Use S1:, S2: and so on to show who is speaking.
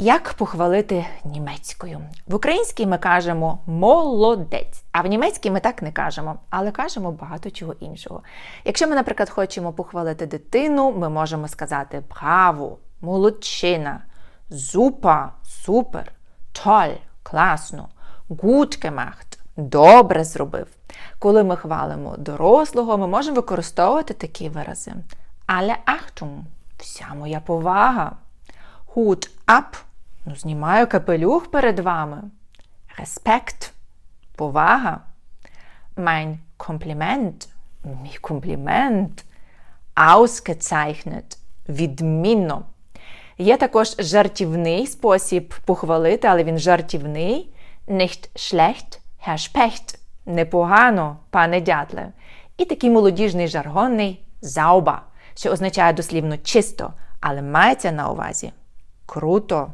S1: Як похвалити німецькою? В українській ми кажемо молодець, а в німецькій ми так не кажемо, але кажемо багато чого іншого. Якщо ми, наприклад, хочемо похвалити дитину, ми можемо сказати браво, молодчина, зупа, супер, толь, класно, gut добре зробив. Коли ми хвалимо дорослого, ми можемо використовувати такі вирази. Але Achtung, вся моя повага. Hut ab, ну, знімаю капелюх перед вами. Респект, повага. Mein Kompliment, мій комплімент. Ausgezeichnet, відмінно. Є також жартівний спосіб похвалити, але він жартівний. Nicht schlecht, Herr Specht. Непогано, пане дятле. І такий молодіжний жаргонний зауба, що означає дослівно чисто, але мається на увазі круто.